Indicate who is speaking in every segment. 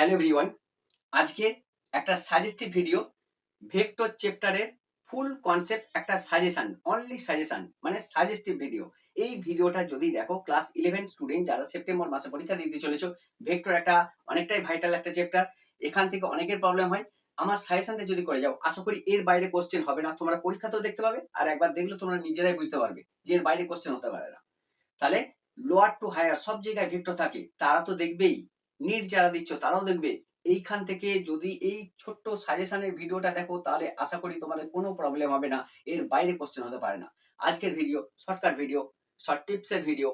Speaker 1: Hello everyone আজকে একটা suggestive video vector চ্যাপ্টারের ফুল কনসেপ্ট একটা সাজেশন অনলি সাজেশন মানে সাজেস্টিভ ভিডিও এই ভিডিওটা যদি দেখো ক্লাস ইলেভেন স্টুডেন্ট যারা সেপ্টেম্বর মাসে পরীক্ষা দিতে চলেছো ভেক্টর একটা অনেকটাই ভাইটাল একটা চ্যাপ্টার এখান থেকে অনেকের প্রবলেম হয়। আমার সাজেশনটা যদি করে যাও, আশা করি এর বাইরে কোশ্চেন হবে না। তোমরা পরীক্ষাতেও দেখতে পাবে, আর একবার দেখলে তোমরা নিজেরাই বুঝতে পারবে যে এর বাইরে কোশ্চেন হতে পারে না। তাহলে লোয়ার টু হায়ার সব জায়গায় ভেক্টর থাকে, তারা তো দেখবেই নিট যারা দিচ্ছ, তারাও দেখবে এইখান থেকে যদি এই ছোট্ট সাজেশনের ভিডিওটা দেখো, তাহলে আশা করি তোমাদের কোনো প্রবলেম হবে না। এর বাইরে কোশ্চেন হতে পারে না। আজকের video shortcut video short tips এর ভিডিও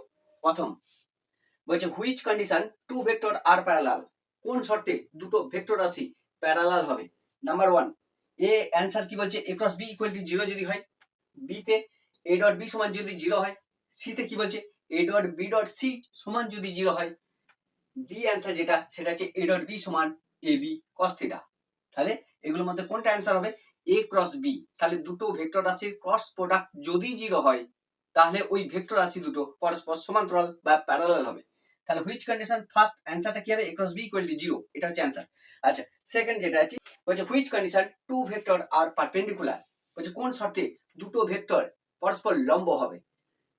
Speaker 1: প্রথম। বলছে হুইচ কন্ডিশন টু ভেক্টর আর প্যারালাল কোন শর্তে দুটো ভেক্টর রাশি প্যারালাল হবে? নাম্বার ওয়ান এ অ্যান্সার কি বলছে? A cross B equal to zero যদি হয় বি তে এ ডট বি সমান যদি জিরো হয় সি তে কি বলছে? A dot B dot C সমান যদি জিরো হয় ডি অ্যান্সার যেটা, সেটা হচ্ছে এ ডট বি সমান এ বি কস থিটা তাহলে এগুলোর মধ্যে কোনটা অ্যান্সার হবে? এ ক্রস বি তাহলে দুটো ভেক্টর রাশির ক্রস প্রোডাক্ট যদি জিরো হয়, তাহলে ওই ভেক্টর রাশি দুটো পরস্পর সমান্তরাল বা প্যারালাল হবে। তাহলে হুইচ কন্ডিশন ফার্স্ট অ্যান্সারটা কি হবে? A cross B equal to zero এটা হচ্ছে অ্যান্সার আচ্ছা সেকেন্ড যেটা আছে, বলছে হুইচ কন্ডিশন টু ভেক্টর আর পারপেন্ডিকুলার বলছে কোন শর্তে দুটো ভেক্টর পরস্পর লম্ব হবে?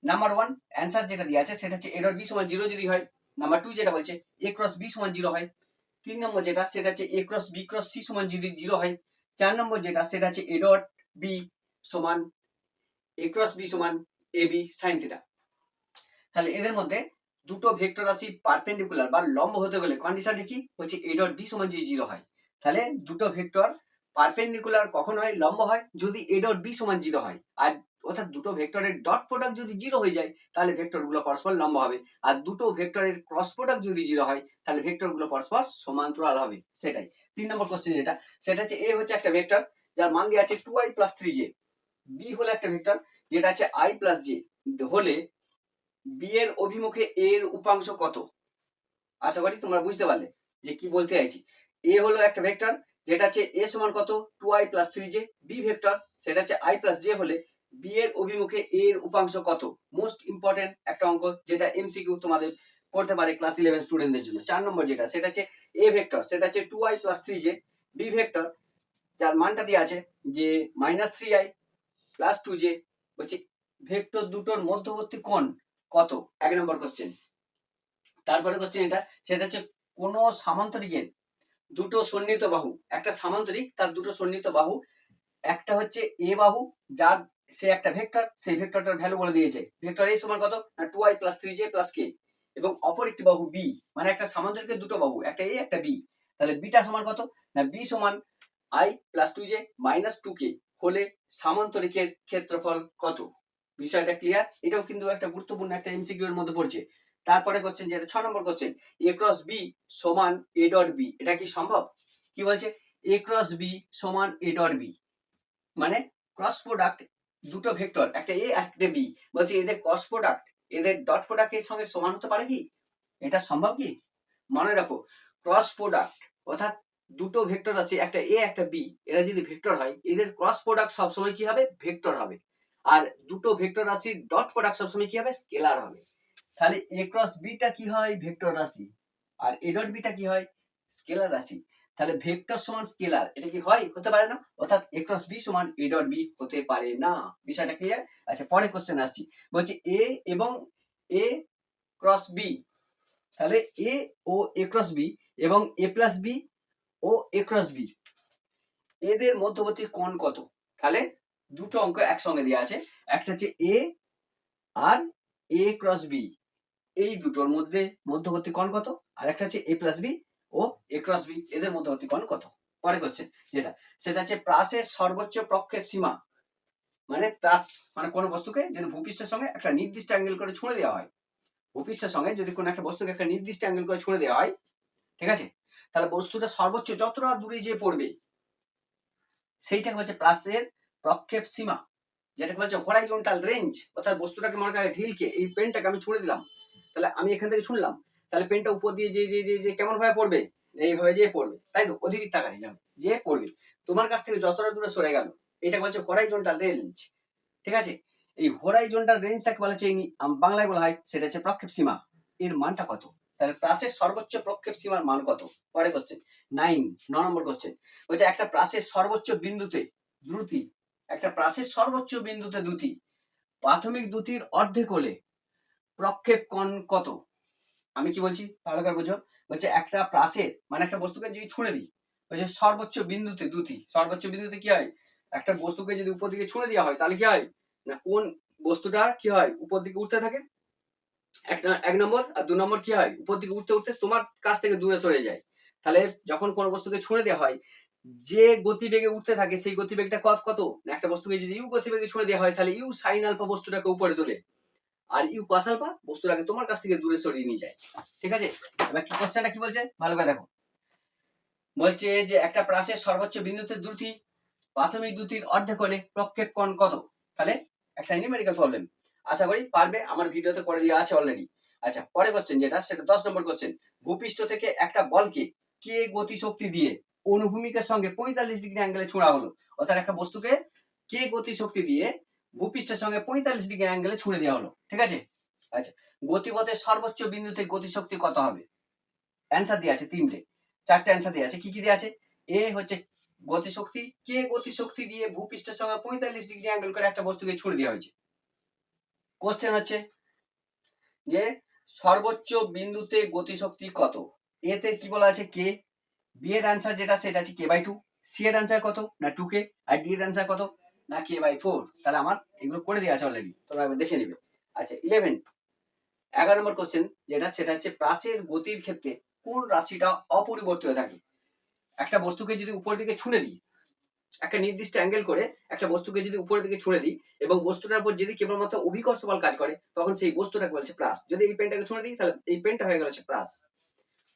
Speaker 1: নাম্বার ওয়ান অ্যান্সার যেটা দেওয়া আছে, সেটা হচ্ছে এ ডট বি সমান জিরো যদি হয় নাম্বার টু যেটা বলছে এ ক্রস বি সমান জিরো হয়। তিন নম্বর যেটা, সেটা হচ্ছে A cross B cross C সমান যদি জিরো হয়। চার নম্বর যেটা, সেটা হচ্ছে এ ডট বি সমান এ ক্রস বি সমান এ বি সাইন থিটা তাহলে এদের মধ্যে দুটো ভেক্টর রাশি পারপেন্ডিকুলার বা লম্ব হতে গেলে। কন্ডিশনটা কি? হচ্ছে এ ডট বি সমান যদি জিরো হয়। তাহলে দুটো ভেক্টর পারপেন্ডিকুলার কখন হয়? লম্ব হয়? যদি এ ডট বি সমান জিরো হয়। আর অর্থাৎ দুটো ভেক্টরের ডট প্রোডাক্ট যদি জিরো হয়ে যায়, তাহলে ভেক্টরগুলো পরস্পর লম্ব হবে। আর দুটো ভেক্টরের ক্রস প্রোডাক্ট যদি জিরো হয়, তাহলে ভেক্টরগুলো পরস্পর সমান্তরাল হবে। সেটাই। তিন নম্বর কোশ্চেন যেটা, সেটা হচ্ছে এ হচ্ছে একটা ভেক্টর যার মান দেওয়া আছে two i plus three j B হলো একটা ভেক্টর যেটা আছে আই প্লাস জে হলে বি এর অভিমুখে এ এর উপাংশ কত? আশা করি তোমরা বুঝতে পারলে যে কি বলতে চাইছি। এ হলো একটা ভেক্টর যেটা আছে এ সমান কত? Two i plus three j B vector সেটা হচ্ছে আই প্লাস জে হলে বি এর অভিমুখে এ এর উপাংশ কত? মোস্ট ইম্পর্টেন্ট একটা অঙ্ক যেটা এমসিকিউ তোমাদের পড়তে পারে ক্লাস ইলেভেন স্টুডেন্টদের জন্য। চার নম্বর যেটা, সেটা হচ্ছে এ ভেক্টর সেটা হচ্ছে two i plus three j B vector যার মানটা দিয়ে আছে যে minus three i plus two j বলছে ভেক্টর দুটোর মধ্যবর্তী কোণ কত? এক নম্বর কোশ্চেন তারপরে কোশ্চেন এটা, সেটা হচ্ছে কোন সামান্তরিকের দুটো সন্নিহিত বাহু। একটা সামান্তরিক, তার দুটো সন্নিহিত বাহু। একটা হচ্ছে এ বাহু, যার সে একটা ভেক্টর, সেই ভেক্টরটার ভ্যালু বলে দিয়েছে। ভেক্টর এ সমান কত? না two i plus three j plus k এবং অপর একটি বাহু বি মানে একটা সামান্তরিকের দুটো বাহু, একটা এ একটা বি তাহলে বিটা সমান কত? না বি সমান i plus two j minus two k হলে সামান্তরিকের ক্ষেত্রফল কত? বিষয়টা ক্লিয়ার এটাও কিন্তু একটা গুরুত্বপূর্ণ একটা এমসিকিউ এর মধ্যে পড়ছে। তারপরে কোশ্চেন যেটা ছ নম্বর কোশ্চেন এ ক্রস বি সমান এ ডট বি এটা কি সম্ভব? কি বলছে? এ ক্রস বি সমান এ ডট বি মানে ক্রস প্রোডাক্ট দুটো ভেক্টর একটা এ একটা বি বলছে এদের ক্রস প্রোডাক্ট এদের ডট প্রোডাক্টের সঙ্গে সমান হতে পারে কি? এটা সম্ভব কি? মনে রাখো ক্রস প্রোডাক্ট অর্থাৎ দুটো ভেক্টর আছে, একটা এ একটা বি এরা যদি ভেক্টর হয়, এদের ক্রস প্রোডাক্ট সবসময় কি হবে? ভেক্টর হবে। আর দুটো ভেক্টর রাশির ডট প্রোডাক্ট সবসময় কি হবে? স্কেলার হবে। তাহলে এ ক্রস বিটা কি হয়? ভেক্টর রাশি। আর এ ডট বিটা কি হয়? স্কেলার রাশি। তাহলে ভেক্টর সমান স্কেলার, এটা কি হয়? হতে পারে না। অর্থাৎ এ ক্রস বি সমান এ ডট বি হতে পারে না। বিষয়টা ক্লিয়ার আচ্ছা পরে কোশ্চেন আসছি। বলছি এ এবং এ ক্রস বি তাহলে এ ও এ ক্রস বি এবং এ প্লাস বি ও এ ক্রস বি এদের মধ্যবর্তী কোণ কত? তাহলে দুটো অঙ্ক একসঙ্গে দেওয়া আছে। একটা হচ্ছে এ আর এ ক্রস বি এই দুটোর মধ্যে মধ্যবর্তী কোণ কত? আর একটা হচ্ছে A plus B A cross B এদের মধ্যবর্তী কোণ কত? পরে কোশ্চেন যেটা, সেটা হচ্ছে প্রাসের সর্বোচ্চ প্রক্ষেপ সীমা। মানে প্রাস মানে কোনো বস্তুকে যদি ভূপৃষ্ঠের সঙ্গে একটা নির্দিষ্ট অ্যাঙ্গেল করে ছুঁড়ে দেওয়া হয়। ভূপৃষ্ঠের সঙ্গে যদি কোনো একটা বস্তুকে একটা নির্দিষ্ট অ্যাঙ্গেল করে ছুঁড়ে দেওয়া হয়, ঠিক আছে? তাহলে বস্তুটা সর্বোচ্চ যতটা দূরে যে পড়বে, সেইটাকে বলছে প্লাসের প্রক্ষেপ সীমা। যেটাকে বলছে হরাইজন্টাল রেঞ্জ অর্থাৎ বস্তুটাকে মনে করে ঢিলকে, এই পেনটাকে আমি ছুঁড়ে দিলাম। তাহলে আমি এখান থেকে শুনলাম তাহলে পেনটা উপর দিয়ে যে যে যে কেমন ভাবে পড়বে? এইভাবে যে পড়বে, তাই তো? অধিবৃত্তাকারে যাবে, যে পড়বে। তোমার কাছ থেকে যতটা দূরে সরে গেল এটা বলছে হরাইজন্টাল রেঞ্জ ঠিক আছে? এই হরাইজন্টাল রেঞ্জটাকে বলা হচ্ছে বাংলায় বলা হয়, সেটা হচ্ছে প্রক্ষেপ সীমা। এর মানটা কত? তাহলে প্রাসের সর্বোচ্চ প্রক্ষেপ সীমার মান কত? পরে কোশ্চেন নাইন ন নম্বর কোশ্চেন বলছে একটা প্রাসের সর্বোচ্চ বিন্দুতে দ্রুতি, একটা প্রাসের সর্বোচ্চ বিন্দুতে দ্রুতি, প্রাথমিক দ্রুতির অর্ধেক হলে প্রক্ষেপ কোণ কত? আমি কি বলছি? ভালো করে বুঝো। বলছে একটা প্রাসের মানে একটা বস্তুকে যদি ছুঁড়ে দিই, বলছে সর্বোচ্চ বিন্দুতে দ্রুতি সর্বোচ্চ বিন্দুতে কি হয়? একটা বস্তুকে যদি উপর দিকে ছুঁড়ে দেওয়া হয়, তাহলে কি হয়? না, কোন বস্তুটা কি হয়? উপর দিকে উঠতে থাকে। একটা এক নম্বর আর দু নম্বর কি হয়? উপর দিকে উঠতে উঠতে তোমার কাছ থেকে দূরে সরে যায়। তাহলে যখন কোনো বস্তুকে ছুঁড়ে দেওয়া হয়, যে গতিবেগে উঠতে থাকে, সেই গতিবেগটা কত কত? একটা বস্তুকে যদি ইউ গতিবেগে ছুঁড়ে দেওয়া হয়, তাহলে ইউ সাইন আলফা বস্তুটাকে উপরে তোলে। আর ইউ কস আলফা বস্তুটাকে তোমার কাছ থেকে দূরে সরিয়ে নিয়ে যায়। ঠিক আছে? এবার কি কোশ্চেনটা কি বলছে? ভালো করে দেখো। বলছে যে একটা প্রাসের সর্বোচ্চ বিন্দুতে দ্রুতি প্রাথমিক দ্রুতির অর্ধেক হলে প্রক্ষেপ কোণ কত? তাহলে একটা নিউমেরিক্যাল প্রবলেম আশা করি পারবে, আমার ভিডিওতে করে দেওয়া আছে অলরেডি আচ্ছা পরে কোশ্চেন যেটা, সেটা দশ নম্বর কোশ্চেন ভূপৃষ্ঠ থেকে একটা বলকে কে গতি শক্তি দিয়ে অনুভূমিকার সঙ্গে পঁয়তাল্লিশ ডিগ্রি অ্যাঙ্গেলে ছোঁড়া হলো? অর্থাৎ একটা বস্তুকে কে গতি শক্তি দিয়ে ভূপৃষ্ঠের সঙ্গে পঁয়তাল্লিশ ডিগ্রি অ্যাঙ্গেলে ছুঁড়ে দেওয়া হলো, ঠিক আছে? আচ্ছা গতিপথের সর্বোচ্চ বিন্দুতে গতিশক্তি কত হবে? অ্যান্সার দিয়ে আছে তিনটে। চারটে অ্যান্সার দিয়ে আছে। কি কি দিয়ে আছে? এ হচ্ছে গতিশক্তি কে গতিশক্তি দিয়ে ভূপৃষ্ঠের সঙ্গে পঁয়তাল্লিশ ডিগ্রি অ্যাঙ্গেল করে একটা বস্তুকে ছুড়ে দেওয়া হয়েছে। কোশ্চেন হচ্ছে যে সর্বোচ্চ বিন্দুতে গতিশক্তি কত? এতে কি বলা আছে? কে বি এর অ্যান্সার যেটা, সেটা আছে কে বাই টু সি এর অ্যান্সার কত? না টু কে আর ডি এর অ্যান্সার কত? না কে বাই ফোর তাহলে আমার এগুলো করে দেওয়া আছে অলরেডি তোমরা একবার দেখে নিবে। আচ্ছা ইলেভেন এগারো নম্বর কোশ্চেন যেটা, সেটা হচ্ছে প্রাসের গতির ক্ষেত্রে কোন রাশিটা অপরিবর্তিত থাকে? একটা বস্তুকে যদি উপর দিকে ছুঁড়ে দিই, একটা নির্দিষ্ট অ্যাঙ্গেল করে একটা বস্তুকে যদি উপরের দিকে ছুঁড়ে দিই এবং বস্তুটার উপর যদি কেবলমাত্র অভিকর্ষ বল কাজ করে, তখন সেই বস্তুটাকে বলছে প্লাস যদি এই পেনটাকে ছুঁড়ে দিই, তাহলে এই পেনটা হয়ে গেল প্লাস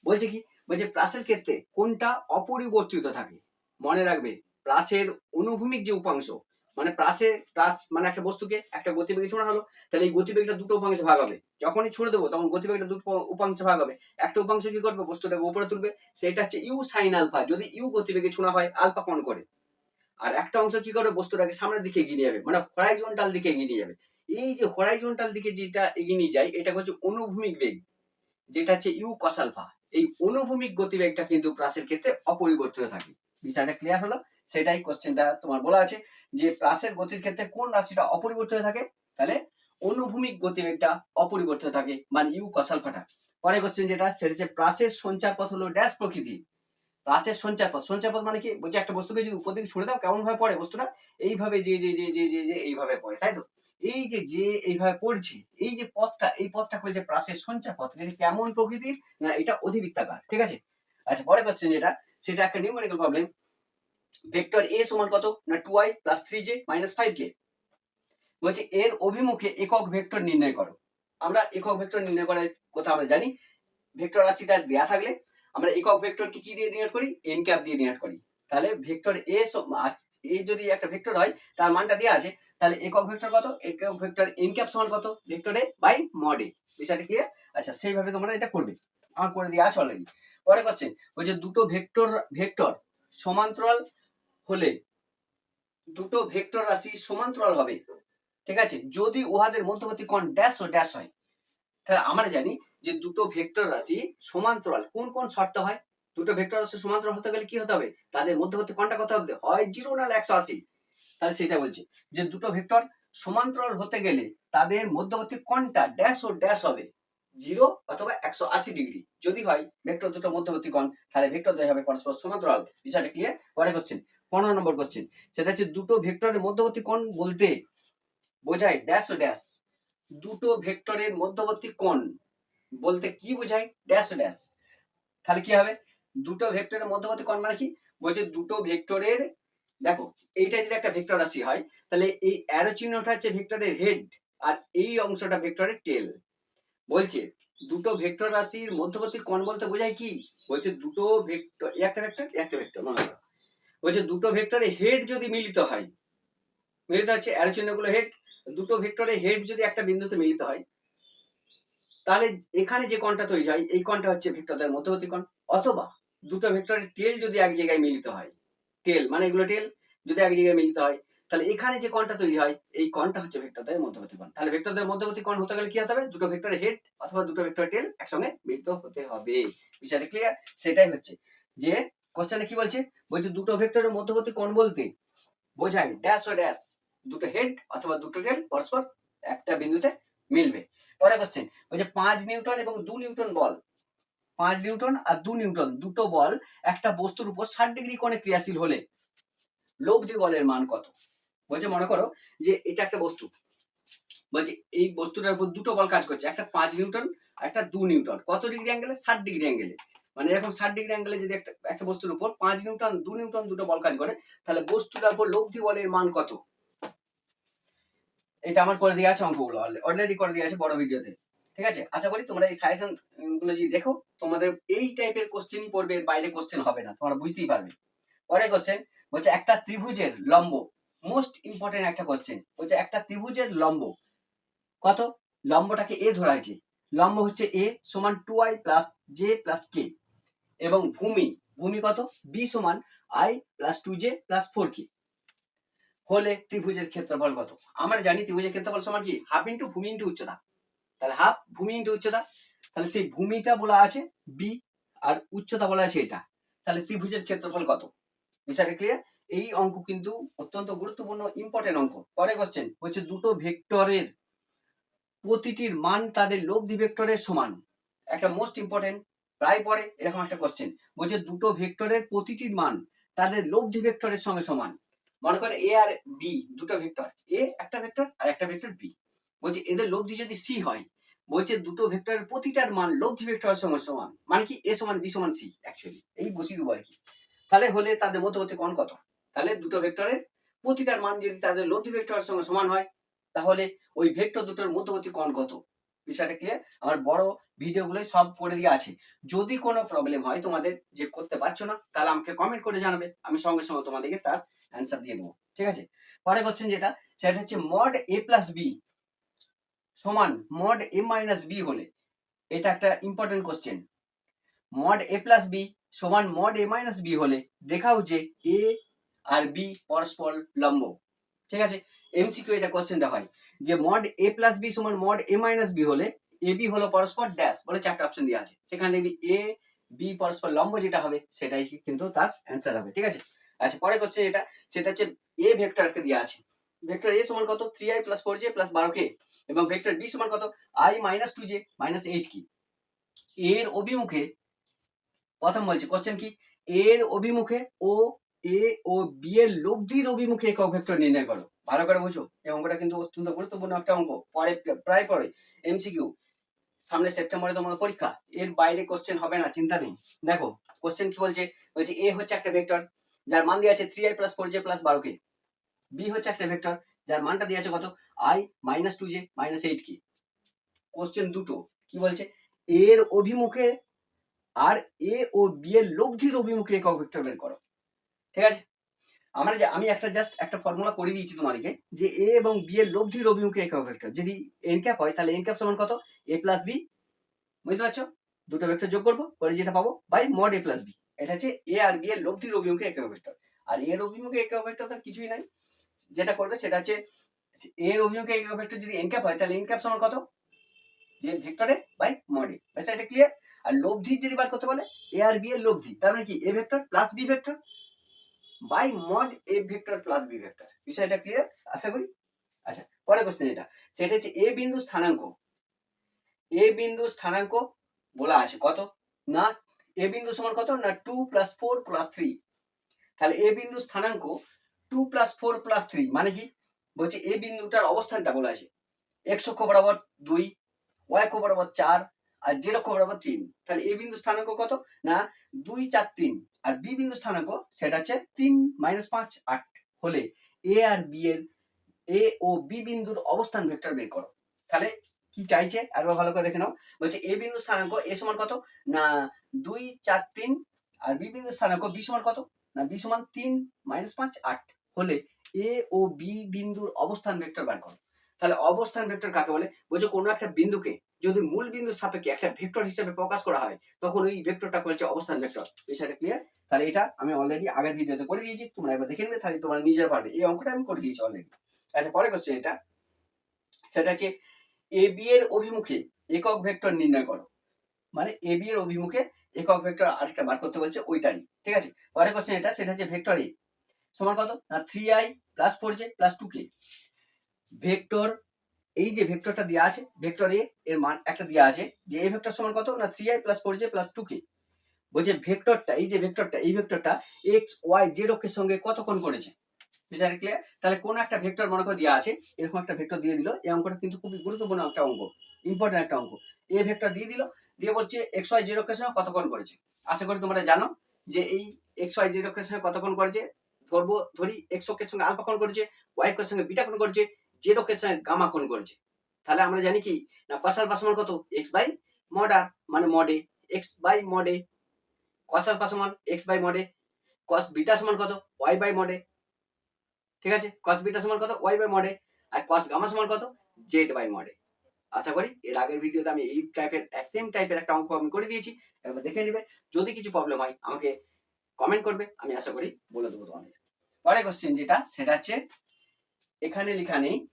Speaker 1: বলছে কি? বলছে প্লাসের ক্ষেত্রে কোনটা অপরিবর্তিত থাকে? মনে রাখবে প্লাসের অনুভূমিক যে উপাংশ মানে প্লাসের প্লাস মানে একটা বস্তুকে, একটা গতিবেগে ছোঁড়া হলো, তাহলে এই গতিবেগটা দুটো উপাংশে ভাগ হবে। যখনই ছুড়ে দেবো, তখন গতিবেগটা দুটো উপাংশে ভাগ হবে। একটা উপাংশ কি করবে? বস্তুটাকে উপরে তুলবে। সেটা হচ্ছে ইউ সাইন আলফা। যদি ইউ গতিবেগে ছোঁড়া হয়, আলফা কোণ করে? আর একটা অংশ কি করবে? বস্তুটাকে সামনের দিকে এগিয়ে নিয়ে যাবে। মানে হরাইজন্টাল দিকে এগিয়ে নিয়ে যাবে। এই যে হরাইজন্টাল দিকে যেটা এগিয়ে নিয়ে যায় এটা হচ্ছে অনুভূমিক বেগ। যেটা হচ্ছে ইউ কস আলফা। এই অনুভূমিক গতিবেগটা কিন্তু প্লাসের ক্ষেত্রে অপরিবর্তিত থাকে। বিষয়টা ক্লিয়ার হলো? সেটাই কোশ্চেনটা তোমার বলা আছে যে প্লাসের গতির ক্ষেত্রে কোন রাশিটা অপরিবর্তিত থাকে? তাহলে অনুভূমিক গতিবেগটা অপরিবর্তিত থাকে মানে ইউ কস আলফাটা পরে কোশ্চেন যেটা, সেটা হচ্ছে প্লাসের সঞ্চার পথ হলো ড্যাশ প্রকৃতি প্লাসের সঞ্চার পথ সঞ্চার পথ মানে কি? বলছে একটা বস্তুকে যদি উপর দিকে ছুড়ে দাও কেমন ভাবে পড়ে বস্তুটা? এইভাবে যে যে যে যে যে যে, এইভাবে পড়ে, তাই তো? এই যে যে, এইভাবে পড়ছে, এই যে পথটা, এই পথটা বলছে প্লাসের সঞ্চার পথ, এটা কেমন প্রকৃতির? না, এটা অধিবৃত্তাকার, ঠিক আছে? আচ্ছা পরে কোশ্চেন যেটা, সেটা একটা নিউমেরিক্যাল প্রবলেম ভেক্টর এ সমান কত? না two i plus three j minus five k বলছে, এর অভিমুখে একক ভেক্টর নির্ণয় করো। আমরা একক ভেক্টর নির্ণয় করার কথা আমরা জানি। ভেক্টর রাশিটা দেয়া থাকলে আমরা একক ভেক্টরকে কি দিয়ে ডিনোট করি? এন ক্যাপ দিয়ে ডিনোট করি। তাহলে ভেক্টর এ এ যদি একটা ভেক্টর হয়, তার মানটা দেওয়া আছে, তাহলে একক ভেক্টর কত? একক ভেক্টর এন ক্যাপ সমান কত? Vector A by mod A বিষয়টা ক্লিয়ার আচ্ছা সেইভাবে তোমরা এটা করবে। আমার করে দেওয়া আছে অলরেডি পরে কোশ্চেন বলছে দুটো ভেক্টর ভেক্টর সমান্তরাল হলে দুটো ভেক্টর রাশি সমান্তরাল হবে। ঠিক আছে? যদি উহাদের মধ্যবর্তী কোণ ড্যাশ ও ড্যাশ হয়, তাহলে আমরা জানি যে দুটো ভেক্টর রাশি সমান্তরাল। কোন কোন শর্ত হয়? দুটো ভেক্টর রাশি সমান্তরাল হতে গেলে কি হতে হবে? তাদের মধ্যবর্তী কোণটা কত হবে? হয় জিরো না একশো আশি। তাহলে সেটা বলছে যে দুটো ভেক্টর সমান্তরাল হতে গেলে তাদের মধ্যবর্তী কোণটা ড্যাশ ও ড্যাশ হবে। জিরো অথবা একশো আশি ডিগ্রি। যদি হয়, ভেক্টর দুটো মধ্যবর্তী কোণ, তাহলে ভেক্টর দুই হবে পরস্পর সমান্তরাল। বিষয়টা ক্লিয়ার পরে কোশ্চেন পনেরো নম্বর কোশ্চেন সেটা হচ্ছে দুটো ভেক্টরের মধ্যবর্তী কোণ বলতে বোঝায় ড্যাশ ও ড্যাশ দুটো ভেক্টরের মধ্যবর্তী কোণ বলতে কি বোঝায়? ড্যাশ ও ড্যাশ তাহলে কি হবে? দুটো ভেক্টরের মধ্যবর্তী কোণ মানে কি? বলছে দুটো ভেক্টরের দেখো, এইটা যদি একটা ভেক্টর রাশি হয়, তাহলে এই অ্যারো চিহ্নটা হচ্ছে ভেক্টরের হেড আর এই অংশটা ভেক্টরের টেল বলছে দুটো ভেক্টর রাশির মধ্যবর্তী কোণ বলতে বোঝায় কি? বলছে দুটো ভেক্টর একটা ভেক্টর একটা ভেক্টর মনে বলছে দুটো ভেক্টরের হেড যদি মিলিত হয়, মিলিত হচ্ছে অ্যারো চিহ্নগুলো হেড দুটো ভেক্টরের হেড যদি একটা বিন্দুতে মিলিত হয়, তাহলে এখানে যে কোণটা তৈরি হয়, এই কোণটা হচ্ছে ভেক্টরদের মধ্যবর্তী কোণ, অথবা দুটো ভেক্টরের টেল যদি এক জায়গায় মিলিত হয় টেল মানে এগুলো টেল যদি এক জায়গায় মিলিত হয়, তাহলে এখানে যে কোণটা তৈরি হয়, এই কোণটা হচ্ছে ভেক্টরদের মধ্যবর্তী কোণ। তাহলে ভেক্টরদের মধ্যবর্তী কোণ হতে গেলে কি হতে হবে? দুটো ভেক্টরের হেড অথবা দুটো ভেক্টরের টেল একসঙ্গে মিলিত হতে হবে। বিষয়টা ক্লিয়ার সেটাই হচ্ছে যে কোশ্চেনে কি বলছে? বলছে দুটো ভেক্টরের মধ্যবর্তী কোণ বলতে বোঝায় ড্যাশ ও ড্যাশ দুটো হেড অথবা দুটো টেল পরস্পর একটা বিন্দুতে মিলবে। পরে কোশ্চেন বলছে পাঁচ নিউটন এবং দু নিউটন বল। পাঁচ নিউটন আর দু নিউটন, দুটো বল একটা বস্তুর উপর ষাট ডিগ্রি কোণে ক্রিয়াশীল হলে লব্ধি বলের মান কত? বলছে মনে করো যে এটা একটা বস্তু। বলছে এই বস্তুটার উপর দুটো বল কাজ করছে, একটা পাঁচ নিউটন একটা দু নিউটন। কত ডিগ্রি অ্যাঙ্গেলে ষাট ডিগ্রি অ্যাঙ্গেলে মানে এরকম ষাট ডিগ্রি অ্যাঙ্গেলে যদি একটা একটা বস্তুর উপর পাঁচ নিউটন, দু নিউটন দুটো বল কাজ করে, তাহলে বস্তুটার উপর লব্ধি বলের মান কত? এটা আমার করে দিয়ে আছে অঙ্কগুলো অলরেডি করে দিয়ে আছে বড় ভিডিওতে, ঠিক আছে? আশা করি তোমরা এই সাজেশনগুলো যদি দেখো, তোমাদের এই টাইপের কোশ্চেনই পড়বে, এর বাইরে কোশ্চেন হবে না, তোমরা বুঝতেই পারবে। পরে কোশ্চেন বলছে একটা ত্রিভুজের লম্ব মোস্ট ইম্পর্টেন্ট একটা কোশ্চেন বলছে একটা ত্রিভুজের লম্ব, কত? লম্বটাকে এ ধরা হয়েছে, লম্ব হচ্ছে এ সমান two i plus j plus k এবং ভূমি ভূমি কত? বি সমান i plus two j plus four k হলে ত্রিভুজের ক্ষেত্রফল কত? আমরা জানি ত্রিভুজের ক্ষেত্রফল সমান কি? হাফ ইন্টু ভূমি ইন্টু উচ্চতা। তাহলে হাফ ভূমি ইন্টু উচ্চতা। তাহলে সেই ভূমিটা বলা আছে বি আর উচ্চতা বলা আছে এটা। তাহলে ত্রিভুজের ক্ষেত্রফল কত? বিষয়টা ক্লিয়ার এই অঙ্ক কিন্তু অত্যন্ত গুরুত্বপূর্ণ ইম্পর্টেন্ট অঙ্ক। পরে কোশ্চেন হচ্ছে দুটো ভেক্টরের প্রতিটির মান তাদের লব্ধি ভেক্টরের সমান। একটা মোস্ট ইম্পর্টেন্ট প্রায় পরে এরকম একটা কোশ্চেন বলছে দুটো ভেক্টরের প্রতিটির মান তাদের লব্ধি ভেক্টরের সঙ্গে সমান। মনে করে এ আর বি দুটো ভেক্টর। এ একটা ভেক্টর আর একটা ভেক্টর বি বলছে এদের লব্ধি যদি সি হয়, বলছে দুটো ভেক্টরের প্রতিটার মান লব্ধি ভেক্টরের সঙ্গে সমান। মানে কি এ সমান বি সমান সি অ্যাকচুয়ালি এই বসিয়ে দেবো আর কি। তাহলে হলে তাদের মধ্যবর্তী কোণ কত? তাহলে দুটো ভেক্টরের প্রতিটার মান যদি তাদের লব্ধি ভেক্টরের সঙ্গে সমান হয়, তাহলে ওই ভেক্টর দুটোর মধ্যবর্তী কোণ কত? বিষয়টা ক্লিয়ার আমার বড় ভিডিওগুলো সব করে দিয়ে আছে। যদি কোনো প্রবলেম হয় তোমাদের যে করতে পারছ না, তাহলে আমাকে কমেন্ট করে জানাবে। আমি সঙ্গে সঙ্গে তোমাদেরকে তার অ্যান্সার দিয়ে দেবো। ঠিক আছে? পরে কোশ্চেন যেটা, সেটা হচ্ছে মড এ প্লাস বি সমান মড এ মাইনাস বি হলে, এটা একটা important question mod A plus B সমান মড এ মাইনাস বি হলে, দেখাও যে এ আর বি পরস্পর লম্ব। ঠিক আছে? এমসিকিউ এটা কোশ্চেনটা হয়। যে মড এ প্লাস বি সমান মড এ মাইনাস বি হলে এ বি হলো পরস্পর ড্যাশ বলে চারটা অপশন দেওয়া আছে। সেখানে দেখবি এ বি পরস্পর লম্ব যেটা হবে, সেটাই কিন্তু তার অ্যান্সার হবে, ঠিক আছে? আচ্ছা পরে কোশ্চেন এটা সেটা হচ্ছে এ ভেক্টরকে দেওয়া আছে। ভেক্টর এ সমান কত? Three i plus four j plus বারো কে এবং ভেক্টর বি সমান কত? I minus two j minus eight k এর অভিমুখে প্রথম বলছে কোশ্চেন কি? এর অভিমুখে ও এ ও বি এর লব্ধির অভিমুখে একক ভেক্টর নির্ণয় করো। ভালো করে বুঝো। এই অঙ্কটা কিন্তু অত্যন্ত গুরুত্বপূর্ণ একটা অঙ্ক। পরে প্রায় পরে এমসিকিউ সামনে সেপ্টেম্বরে তোমার পরীক্ষা। এর বাইরে কোশ্চেন হবে না, চিন্তা নেই। দেখো কোশ্চেন কি বলছে? বলছে এ হচ্ছে একটা ভেক্টর যার মান দিয়ে আছে three i plus four j plus বারো কে বি হচ্ছে একটা ভেক্টর যার মানটা দিয়ে আছে কত? I minus two j minus eight k question দুটো, কি বলছে? এর অভিমুখে আর এ ও বি এর লব্ধির অভিমুখে একক ভেক্টর বের করো। ঠিক আছে? আমরা যে, আমি একটা জাস্ট একটা ফর্মুলা করে দিয়েছি তোমাদেরকে, যে এ এবং বি এর লব্ধির অভিমুখে একক ভেক্টর যদি এন ক্যাপ হয়, তাহলে এন ক্যাপ সমান কত? এ প্লাস বি বুঝতে পারছ? দুটো ভেক্টর যোগ করব করে যেটা পাবো by mod A plus B এটা হচ্ছে এ আর বি এর লব্ধির অভিমুখে একক ভেক্টর আর এর অভিমুখে একক ভেক্টর তার কিছুই নাই। যেটা করবে সেটা হচ্ছে এর অভিমুখে একক ভেক্টর যদি এন ক্যাপ হয়, তাহলে এন ক্যাপ সমান কত? যে ভেক্টরে বাই মডে ব্যাস, এটা ক্লিয়ার আর লব্ধি যদি বার করতে বলে এ আর বি এর লব্ধি, তার মানে কি? A vector plus B vector by mod A vector plus B vector. বিষয়টা ক্লিয়ার আশা করি? আচ্ছা পরে কোশ্চেন যেটা। সেটা হচ্ছে এ বিন্দু স্থানাঙ্ক। এ বিন্দু স্থানাঙ্ক বলা আছে কত? না, এ বিন্দু সমান কত? না two plus four plus three তাহলে এ বিন্দু স্থানাঙ্ক two plus four plus three মানে কি? বলছে এ বিন্দুটার অবস্থানটা বলা আছে। এক্স অক্ষ বরাবর দুই ওয়াই অক্ষ বরাবর চার, আর জেড অক্ষ বরাবর তিন। তাহলে এ বিন্দু স্থানাঙ্ক কত? না, দুই চার তিন। আর বি বিন্দু স্থানাঙ্ক সেটা হচ্ছে তিন মাইনাস পাঁচ আট। হলে এ আর বি এর এ ও বি বিন্দুর অবস্থান ভেক্টর বের করো। তাহলে কি চাইছে? আরও ভালো করে দেখে নাও। বলছে এ বিন্দু স্থানাঙ্ক এ সমান কত? না, দুই, চার, তিন। আর বি বিন্দু স্থানাঙ্ক বি সমান কত? না বি সমান তিন মাইনাস পাঁচ আট। হলে এ ও বি বিন্দুর অবস্থান ভেক্টর বার করো। তাহলে অবস্থান ভেক্টর কাকে বলে? বলছে কোনো একটা বিন্দুকে যদি মূল বিন্দুর সাপেক্ষে একটা ভেক্টর হিসেবে প্রকাশ করা হয়, তখন ওই ভেক্টরটা বলছে অবস্থান ভেক্টর। বিষয়টা ক্লিয়ার তাহলে এটা আমি অলরেডি আগের ভিডিওতে করে দিয়েছি, তোমরা এবার দেখে নেবে, তাহলে তোমরা নিজের পারবে এই অঙ্কটা আমি করে দিয়েছি অলরেডি আচ্ছা পরে কোশ্চেন এটা। সেটা হচ্ছে এ বি এর অভিমুখে একক ভেক্টর নির্ণয় করো। মানে এ বি এর অভিমুখে একক ভেক্টর আরেকটা বার করতে বলছে ওইটারই। ঠিক আছে? পরে কোশ্চেন এটা, সেটা হচ্ছে ভেক্টর এ সমান কত? না three i plus four j plus two k vector এই যে ভেক্টরটা দেওয়া আছে, ভেক্টর এ এর মান একটা দেওয়া আছে, যে এ ভেক্টর সমান কত? না three i plus four j plus two k বলছে ভেক্টরটা, এই যে ভেক্টরটা, এই ভেক্টরটা এক্স ওয়াই জেড অক্ষের সঙ্গে কত কোণ করেছে বিষয়টা ক্লিয়ার তাহলে কোন একটা ভেক্টর মনে করে দেওয়া আছে, এরকম একটা ভেক্টর দিয়ে দিল, এই অঙ্কটা কিন্তু খুবই গুরুত্বপূর্ণ একটা অঙ্ক ইম্পর্টেন্ট একটা অঙ্ক। এ ভেক্টর দিয়ে দিল, দিয়ে বলছে এক্স ওয়াই জেড অক্ষের সঙ্গে কত কোণ করেছে? আশা করি তোমরা জানো যে এই এক্স ওয়াই জেড অক্ষের সঙ্গে কত কোণ করেছে? ধরবো, ধরি এক্স অক্ষের সঙ্গে আলফা কোণ করেছে ওয়াই অক্ষের সঙ্গে বিটা কোণ করেছে জেড অক্ষের সঙ্গে গামা কোণ করেছে। তাহলে আমরা জানি কি? না কস আলফা সমান কত? এক্স বাই মড আর মানে মডে এক্স বাই মডে কস আলফা এক্স বাই মডে কস বিটা সমান কত? ওয়াই বাই মডে ঠিক আছে? কস বিটা সমান কত? ওয়াই বাই মডে আর কস গামা সমান কত? জেড বাই মডে আশা করি এর আগের ভিডিওতে আমি এই টাইপের সেম টাইপের একটা অঙ্ক আমি করে দিয়েছি। একবার দেখে নেবে। যদি কিছু প্রবলেম হয়, আমাকে কমেন্ট করবে। আমি আশা করি বলে দেবো তোমাদের। পরে কোশ্চেন যেটা, সেটা হচ্ছে এখানে লেখা নেই।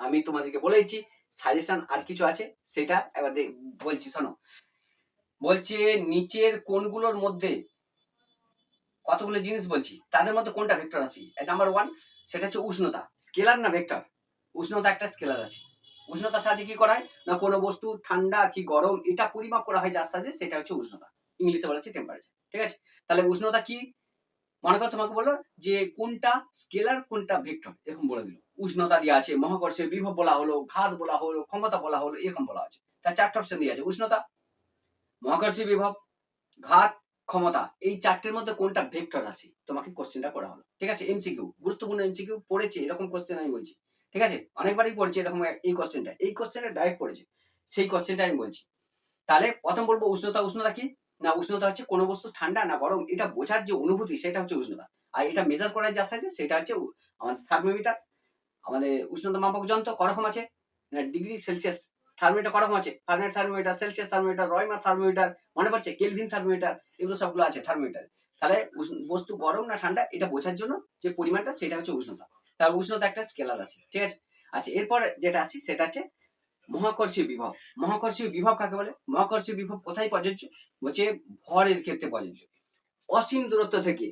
Speaker 1: আমি তোমাদেরকে বলে দিচ্ছি সাজেশন আর কিছু আছে, সেটা এবার বলছি, শোনো। বলছে, নিচের কোনগুলোর মধ্যে কতগুলো জিনিস বলছি? তাদের মধ্যে কোনটা ভেক্টর আছে? নাম্বার ওয়ান সেটা হচ্ছে উষ্ণতা। স্কেলার না ভেক্টর? উষ্ণতা একটা স্কেলার আছে। উষ্ণতার সাহায্যে কি করা হয়? না কোনো বস্তু ঠান্ডা কি গরম, এটা পরিমাপ করা হয়, যার সাহায্যে সেটা হচ্ছে উষ্ণতা। ইংলিশে বলা হচ্ছে টেম্পারেচার ঠিক আছে? তাহলে উষ্ণতা কি? মনে করো তোমাকে বলল যে কোনটা স্কেলার কোনটা ভেক্টর এরকম বলে দিল। উষ্ণতা দেওয়া আছে মহাকর্ষীয় বিভব বলা হলো, ঘাত বলা হলো, ক্ষমতা বলা হলো, এরকম বলা আছে তার চারটে অপশন দিয়ে আছে, উষ্ণতা মহাকর্ষীয় বিভব, ঘাত, ক্ষমতা। এই চারটের মধ্যে কোনটা ভেক্টর রাশি? তোমাকে কোশ্চেনটা করা হলো। ঠিক আছে? এমসিকিউ গুরুত্বপূর্ণ এমসিকিউ পড়েছে, এরকম কোশ্চেন আমি বলছি। ঠিক আছে? অনেকবারই পড়েছে এরকম এই কোশ্চেনটা এই কোশ্চেনটা ডাইরেক্ট পড়েছে। সেই কোশ্চেনটা আমি বলছি। তাহলে প্রথম বলব উষ্ণতা উষ্ণতা কি? না উষ্ণতা হচ্ছে কোনো বস্তু ঠান্ডা না গরম, এটা বোঝার যে অনুভূতি সেটা হচ্ছে উষ্ণতা। আর এটা মেজার করার যা আছে সেটা হচ্ছে আমাদের থার্মোমিটার আমাদের উষ্ণতা মাপক যন্ত্র করকম আছে ডিগ্রি সেলসিয়াস থার্মোমিটার করকম আছে Fahrenheit thermometer Celsius thermometer Romer thermometer মনে পড়ছে? কেলভিন থার্মোমিটার এগুলো সবগুলো আছে থার্মোমিটার তাহলে বস্তু গরম না ঠান্ডা, এটা বোঝার জন্য যে পরিমাণটা সেটা হচ্ছে উষ্ণতা। তার উষ্ণতা একটা স্কেলার আছে, ঠিক আছে? আচ্ছা এরপর যেটা আসছি সেটা হচ্ছে মহাকর্ষীয় বিভব। মহাকর্ষীয় বিভব কাকে বলে? মহাকর্ষীয় বিভব কোথায় প্রযোজ্য? বলছে ভরের ক্ষেত্রে প্রযোজ্য। অসীম দূরত্ব থেকে,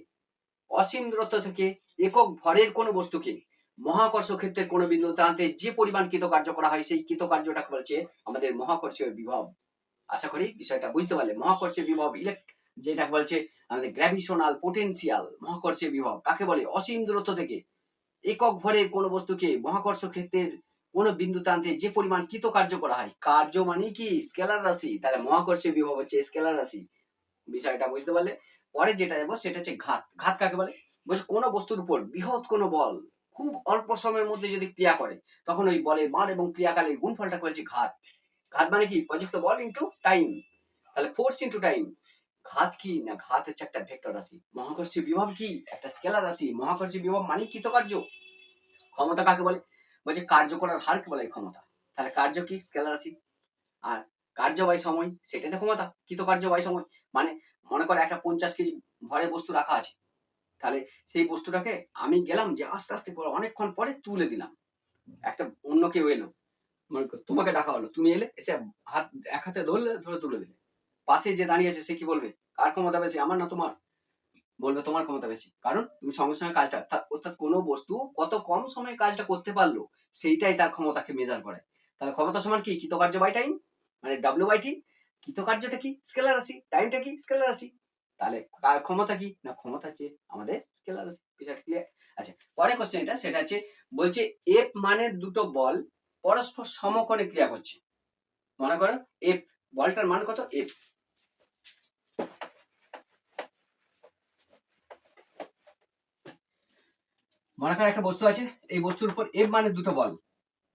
Speaker 1: অসীম দূরত্ব থেকে একক ভরের কোনো বস্তুকে মহাকর্ষ ক্ষেত্রের কোনো বিন্দু প্রান্তে যে পরিমাণ কৃতকার্য করা হয়, সেই কৃতকার্যটাকে বলছে আমাদের মহাকর্ষীয় বিভব। আশা করি বিষয়টা বুঝতে পারলে। মহাকর্ষীয় বিভব ইলেক্ট যেটা বলছে আমাদের গ্র্যাভিশনাল পোটেনশিয়াল মহাকর্ষীয় বিভব। কাকে বলে? অসীম দূরত্ব থেকে একক ভরের কোনো বস্তুকে মহাকর্ষ ক্ষেত্রের কোনো বিন্দু প্রান্তে যে পরিমাণ কৃতকার্য করা হয়, কার্য মানে কি? স্কেলার রাশি। তাহলে মহাকর্ষীয় বিভব হচ্ছে স্কেলার রাশি। বিষয়টা বুঝতে পারলে? পরে যেটা যাব সেটা হচ্ছে ঘাত। ঘাত কাকে বলে? বলছে কোনো বস্তুর উপর বৃহৎ কোনো বল খুব অল্প সময়ের মধ্যে যদি ক্রিয়া করে, তখন ওই বলের মান এবং ক্রিয়াকালের গুণফলটা করেছে ঘাত। ঘাত মানে কি? প্রযুক্ত বল ইন্টু টাইম তাহলে ফোর্স ইন্টু টাইম ঘাত কি? না, ঘাত হচ্ছে একটা ভেক্টর রাশি। মহাকর্ষীয় বিভব কি? একটা স্কেলার রাশি। মহাকর্ষীয় বিভব মানে কৃতকার্য। ক্ষমতা কাকে বলে? বলছে কার্য করার হারকে বলে ক্ষমতা? তাহলে কার্য কি? স্কেলার রাশি আর কার্য বাই সময় সেটাতে ক্ষমতা। কৃতকার্য বাই সময়? মানে মনে করে একটা পঞ্চাশ কেজি ভরে বস্তু রাখা আছে। তাহলে সেই বস্তুটাকে আমি গেলাম যে আস্তে আস্তে করে অনেকক্ষণ পরে তুলে দিলাম। একটা অন্য কেউ এলো। মনে তোমাকে ডাকা হলো। তুমি এলে, এসে হাত, এক হাতে ধরলে, ধরে তুলে দিলে। পাশে যে দাঁড়িয়ে আছে, সে কি বলবে? কার ক্ষমতা বেশি? আমার না তোমার? বলবে তোমার ক্ষমতা বেশি। কারণ তুমি সঙ্গে সঙ্গে কাজটা অর্থাৎ কোনো বস্তু কত কম সময়ে কাজটা করতে পারল, সেইটাই তার ক্ষমতাকে মেজার করে। তাহলে ক্ষমতা সমান কি? কৃতকার্য বাই টাইম মানে ডাব্লিউ বাই টি কৃতকার্যটা কি? স্কেলার রাশি। টাইমটা কি? স্কেলার রাশি। তাহলে ক্ষমতা কি? না, ক্ষমতা হচ্ছে আমাদের স্কেলার রাশি। বিষয়টা ক্লিয়ার আচ্ছা পরের কোশ্চেন এটা, সেটা হচ্ছে, বলছে এফ মানে দুটো বল পরস্পর সমকোণে ক্রিয়া করছে। মনে করো এফ বলটার মান কত? এফ মনে করো একটা বস্তু আছে, এই বস্তুর উপর এফ মানে দুটো বল।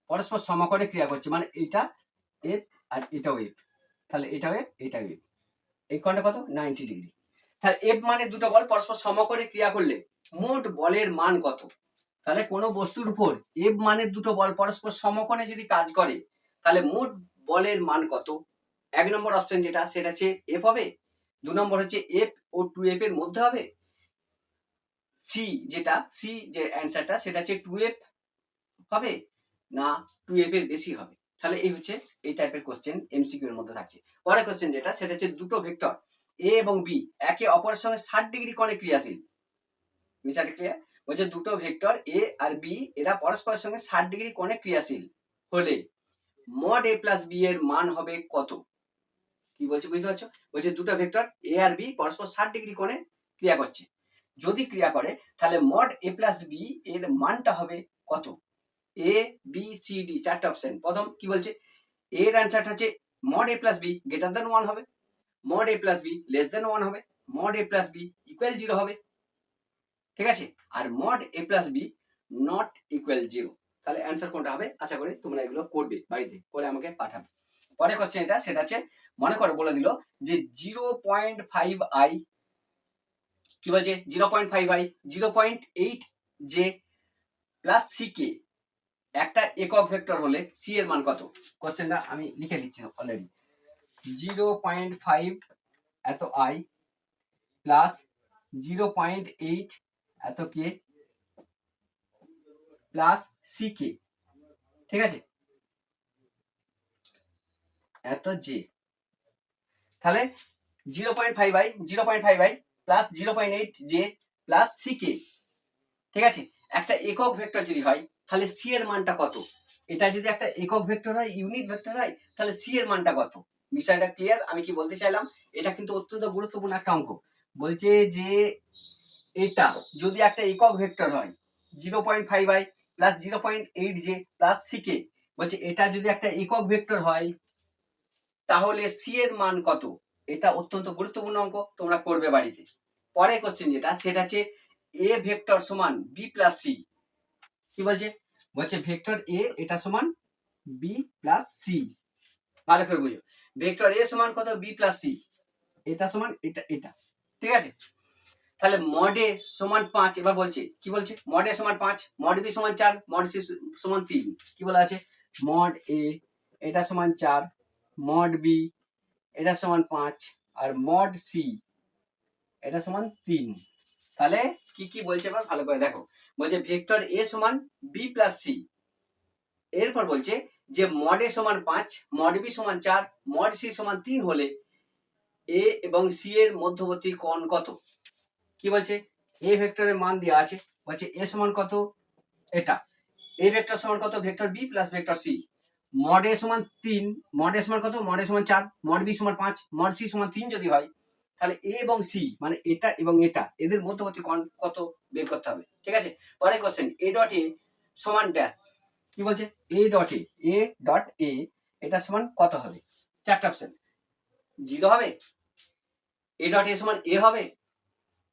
Speaker 1: পরস্পর সমকরে ক্রিয়া করছে মানে এটা এফ আর এটাও এফ তাহলে এটাও এফ এটাও এফ এই কোণটা কত? নাইনটি ডিগ্রি তাহলে এফ মানে দুটো বল, পরস্পর সমকোণে ক্রিয়া করলে মোট বলের মান কত? তাহলে কোনো বস্তুর উপর এফ মানে দুটো বল, পরস্পর সমকোণে যদি কাজ করে, তাহলে মোট বলের মান কত? এক নম্বর অপশন যেটা, সেটা হচ্ছে এফ হবে। দু নম্বর হচ্ছে এফ ও টু এফ এর মধ্যে হবে। সি যেটা সি যে অ্যান্সারটা সেটা হচ্ছে টু এফ হবে না টু এফ এর বেশি হবে? তাহলে এই হচ্ছে এই টাইপের কোশ্চেন এমসিকিউ এর মধ্যে থাকছে। পরের কোশ্চেন যেটা, সেটা হচ্ছে দুটো ভেক্টর এ এবং বি একে অপরের সঙ্গে ষাট ডিগ্রি কোণে ক্রিয়াশীল। বিষয়টা ক্লিয়ার বলছে দুটো ভেক্টর এ আর বি এরা পরস্পরের সঙ্গে ষাট ডিগ্রি কোণে ক্রিয়াশীল হলে মড এ প্লাস বি এর মান হবে কত? কি বলছে, বুঝতে পারছ? বলছে দুটো ভেক্টর এ আর বি পরস্পর ষাট ডিগ্রি কোণে ক্রিয়া করছে। যদি ক্রিয়া করে, তাহলে মড এ প্লাস বি এর মানটা হবে কত? এ বি সি ডি চারটে অপশন প্রথম কি বলছে? এর অ্যান্সারটা হচ্ছে mod A plus B greater than one হবে। Mod A plus B less than one হবে। Mod A plus B equal zero হবে। ঠিক আছে? আর mod A plus B not equal zero তাহলে অ্যান্সার কোনটা হবে? আশা করি তোমরা এগুলো করবে বাড়িতে, করে আমাকে পাঠাবে। পরে কোশ্চেন এটা, সেটা হচ্ছে, মনে করো বলে দিল যে জিরো পয়েন্ট ফাইভ আই কি বলছে? Zero point five i zero point eight j plus c k একটা একক ভেক্টর হলে সি এর মান কত? কোশ্চেনটা আমি লিখে দিচ্ছি অলরেডি জিরো পয়েন্ট ফাইভ এত i plus zero point eight এত কে প্লাস সি কে ঠিক আছে? এত জে তাহলে zero point five i zero point five i plus zero point eight j plus c k ঠিক আছে? একটা একক ভেক্টর যদি হয়, তাহলে সি এর মানটা কত? এটা যদি একটা একক ভেক্টর হয় ইউনিট ভেক্টর হয়, তাহলে সি এর মানটা কত? বিষয়টা ক্লিয়ার আমি কি বলতে চাইলাম? এটা কিন্তু অত্যন্ত গুরুত্বপূর্ণ একটা অঙ্ক। বলছে যে এটা যদি একটা একক ভেক্টর হয় zero point five i plus zero point eight j plus c k বলছে এটা যদি একটা একক ভেক্টর হয়, তাহলে সি এর মান কত? এটা অত্যন্ত গুরুত্বপূর্ণ অঙ্ক, তোমরা করবে বাড়িতে। পরে কোশ্চেন যেটা, সেটা হচ্ছে এ ভেক্টর সমান বি প্লাস সি কি বলছে? বলছে ভেক্টর এ এটা সমান বি প্লাস সি ভালো করে বুঝো। ভেক্টর এ সমান কত? বি প্লাস সি এটা সমান এটা এটা। ঠিক আছে? তাহলে মডে সমান পাঁচ, এবার বলছে, কি বলছে? মডে সমান পাঁচ মড বি সমান চার মড সি সমান তিন। কি বলা আছে? মড এ এটা সমান চার মড বি এটা সমান পাঁচ আর মড সি এটা সমান তিন। তাহলে কি কি বলছে এবার? ভালো করে দেখো। বলছে ভেক্টর এ সমান বি প্লাস সি এরপর বলছে যে মড এ সমান পাঁচ মড বি সমান চার মড সি সমান তিন হলে এ এবং সি এর মধ্যবর্তী কোণ কত? কি বলছে? এ ভেক্টরের মান দেওয়া আছে। বলছে এ সমান কত? এটা। এ ভেক্টর সমান কত? Vector b plus vector c mod a সমান তিন মড এ সমান কত? মড এ সমান চার মড বি সমান পাঁচ মড সি সমান তিন যদি হয়, তাহলে এ এবং সি মানে এটা এবং এটা, এদের মধ্যবর্তী কত? বের করতে হবে। ঠিক আছে? পরে কোশ্চেন এ ডট এ সমান ড্যাশ কি বলছে? A dot A A dot A এটা সমান কত হবে? চারটা অপশন জিরো হবে? এ ডট এ সমান এ হবে?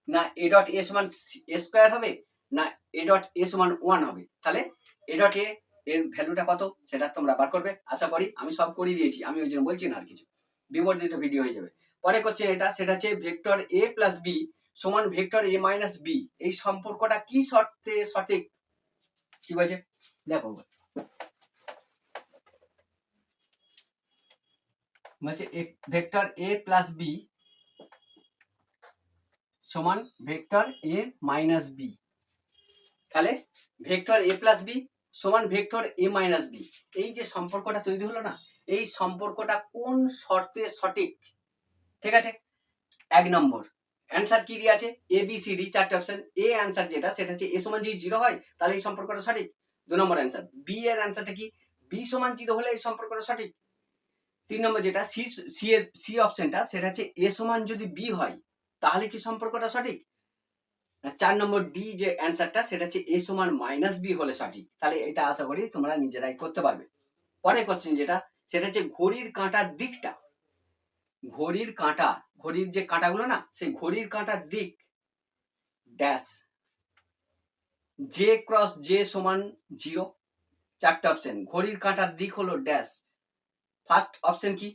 Speaker 1: না এ ডট এ সমান এ স্কোয়ার হবে? না এ ডট এ সমান ওয়ান হবে? তাহলে এ ডট এ এর ভ্যালুটা কত, সেটা তোমরা বার করবে। আশা করি আমি সব করিয়ে দিয়েছি, আমি ওই জন্য বলছি না আর কিছু। বিবর্ধিত ভিডিও হয়ে যাবে। পরে কোশ্চেন এটা, সেটা হচ্ছে ভেক্টর এ প্লাস বি সমান ভেক্টর এ মাইনাস বি এই সম্পর্কটা কি শর্তে সঠিক? কি বলছে? দেখো। বলছে ভেক্টর এ প্লাস বি সমান ভেক্টর এ মাইনাস বি তাহলে ভেক্টর এ প্লাস বি সমান ভেক্টর এ মাইনাস বি এই যে সম্পর্কটা তৈরি হলো না, এই সম্পর্কটা কোন শর্তে সঠিক? ঠিক আছে? এক নম্বর। অ্যান্সার কি দিয়ে আছে? এ বি সি ডি চারটে অপশন এ অ্যান্সার যেটা, সেটা হচ্ছে এ সমান যদি জিরো হয়, তাহলে এই সম্পর্কটা সঠিক। দু নম্বর অ্যান্সার বি এর অ্যান্সারটা কি? বি সমান জিরো হলে এই সম্পর্কটা সঠিক। তিন নম্বর যেটা সি সি সি অপশনটা সেটা হচ্ছে এ সমান যদি বি হয়, তাহলে কি সম্পর্কটা সঠিক? চার নম্বর ডি যে অ্যান্সারটা সেটা হচ্ছে এ সমান মাইনাস বি হলে সঠিক। তাহলে এটা আশা করি তোমরা নিজেরাই করতে পারবে। পরের কোশ্চেন যেটা, সেটা হচ্ছে ঘড়ির কাঁটার দিকটা। ঘড়ির কাঁটা, ঘড়ির যে কাঁটাগুলো না, সেই ঘড়ির কাঁটার দিক ড্যাশ জে ক্রস জে সমান জিরো চারটে অপশন ঘড়ির কাঁটার দিক হলো ড্যাশ ফার্স্ট অপশন কি?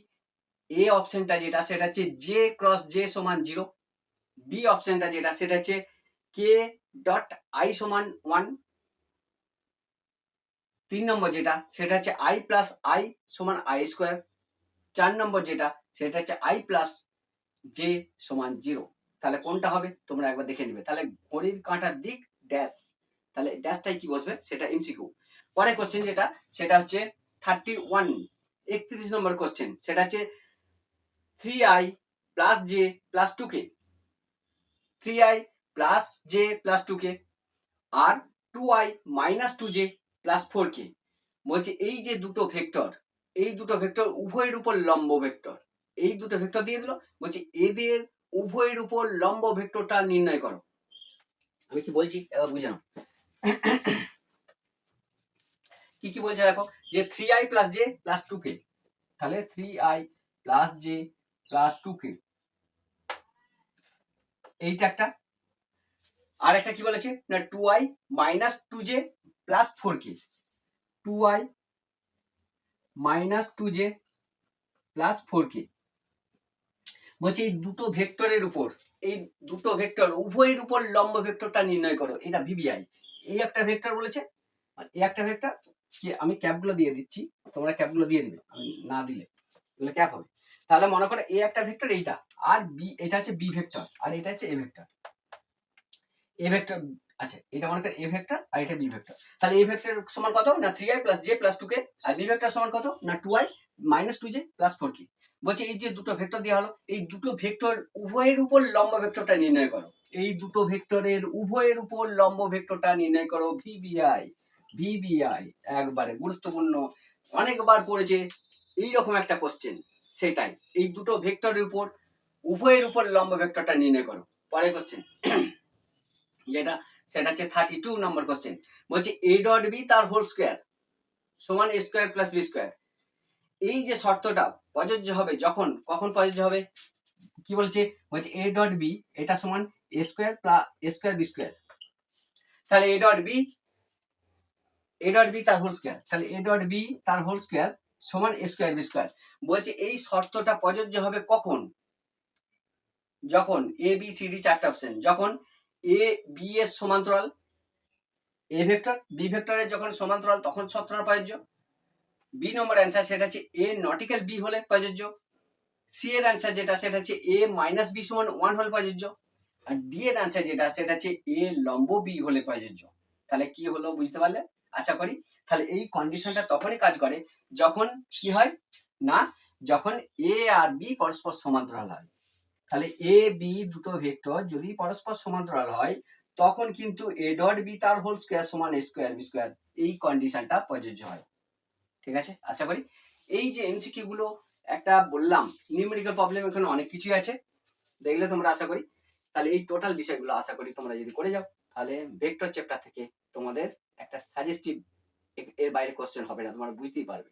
Speaker 1: এ অপশনটা যেটা, সেটা হচ্ছে জে ক্রস জে সমান জিরো বি অপশনটা যেটা, সেটা হচ্ছে কে ডট আই সমান ওয়ান তিন নম্বর যেটা, সেটা হচ্ছে আই প্লাস আই সমান আই স্কোয়ার চার নম্বর যেটা, সেটা হচ্ছে আই প্লাস জে সমান জিরো তাহলে কোনটা হবে? তোমরা একবার দেখে নিবে। তাহলে ঘড়ির কাঁটার দিক ড্যাশ তাহলে ড্যাশটাই কি বসবে? সেটা এমসিকিউ পরে কোশ্চেন যেটা, সেটা হচ্ছে থার্টি ওয়ান একত্রিশ নম্বর কোশ্চেন সেটা হচ্ছে three i plus j plus two k three i plus j plus two k R two i minus two j plus four k বলছে এই যে দুটো ভেক্টর এই দুটো ভেক্টর উভয়ের উপর লম্ব ভেক্টর এই দুটো ভেক্টর দিয়ে দিল। বলছে এদের উভয়ের উপর লম্ব ভেক্টরটা নির্ণয় করো। আমি কি বলছি? এবার বুঝে কি কি বলছে দেখো? যে three i plus j plus two k তাহলে three i plus j plus two k এইটা একটা আর একটা কি বলেছে? না two i minus two j plus four k two i minus two j plus four k বলছে এই দুটো ভেক্টরের উপর, এই দুটো ভেক্টর, উভয়ের উপর লম্ব ভেক্টরটা নির্ণয় করো, এটা ভিভিআই এই একটা ভেক্টর বলেছে এই একটা ভেক্টর, কি আমি ক্যাপগুলো দিয়ে দিচ্ছি, তোমরা ক্যাপগুলো দিয়ে দিবে, আমি না দিলে, এগুলো ক্যাপ হবে। তাহলে মনে করো এ একটা ভেক্টর এইটা, আর বি এটা হচ্ছে বি ভেক্টর, আর এটা হচ্ছে এ ভেক্টর। এ ভেক্টর আচ্ছা এটা মনে করো এ ভেক্টর আর এটা বি ভেক্টর তাহলে এ ভেক্টর সমান কত? না three i plus j plus two k R B vector সমান কত? না two i minus two j plus four k বলছে এই যে দুটো ভেক্টর দেওয়া হলো, এই দুটো ভেক্টর উভয়ের উপর লম্ব ভেক্টরটা নির্ণয় করো। এই দুটো ভেক্টরের উভয়ের উপর লম্ব ভেক্টরটা নির্ণয় করো ভিভিআই ভিভিআই একবারে গুরুত্বপূর্ণ। অনেকবার পড়েছে, এইরকম একটা কোশ্চেন সেটাই। এই দুটো ভেক্টরের উপর, উভয়ের উপর লম্ব ভেক্টরটা নির্ণয় করো। পরে কোশ্চেন যেটা, সেটা হচ্ছে থার্টি টু নম্বর কোশ্চেন বলছে এ ডট বি তার হোল স্কোয়ার সমান a square plus b square এই যে শর্তটা প্রযোজ্য হবে যখন, কখন প্রযোজ্য হবে? কি বলছে? বলছে এ ডট বি এটা সমান a square plus a square b square তাহলে a dot b a dot b তার হোল স্কোয়ার তাহলে এ ডট বি তার হোল স্কোয়ার সমান এ স্কোয়ার বি স্কোয়ার বলছে এই শর্তটা প্রযোজ্য হবে কখন? যখন এ বি সি ডি চারটা অপশন যখন এ বি এর সমান্তরাল। এ ভেক্টর বি ভেক্টরের যখন সমান্তরাল, তখন শর্তটা প্রযোজ্য বি নম্বর অ্যান্সার সেটা হচ্ছে এ নটিক্যাল বি হলে প্রযোজ্য সি এর অ্যান্সার যেটা, সেটা হচ্ছে এ মাইনাস বি সমান ওয়ান হলে প্রযোজ্য আর ডি এর অ্যান্সার যেটা, সেটা হচ্ছে এ লম্ব বি হলে প্রযোজ্য তাহলে কি হলো বুঝতে পারলে? আশা করি। তাহলে এই কন্ডিশনটা তখনই কাজ করে যখন কি হয়? না, যখন এ আর বি পরস্পর সমান্তরাল হয়। তাহলে এ বি দুটো ভেক্টর যদি পরস্পর সমান্তরাল হয়, তখন কিন্তু এ ডট বি তার হোল স্কোয়ার সমান এ স্কোয়ার বি স্কোয়ার এই কন্ডিশনটা প্রযোজ্য হয়। ঠিক আছে? আশা করি এই যে এমসিকিউ গুলো একটা বললাম নিউমেরিক্যাল প্রবলেম এখানে অনেক কিছুই আছে। দেখলে তোমরা আশা করি, তাহলে এই টোটাল বিষয়গুলো আশা করি তোমরা যদি করে যাও, তাহলে ভেক্টর চ্যাপ্টার থেকে তোমাদের একটা সাজেস্টিভ এর বাইরে কোশ্চেন হবে না, তোমরা বুঝতেই পারবে।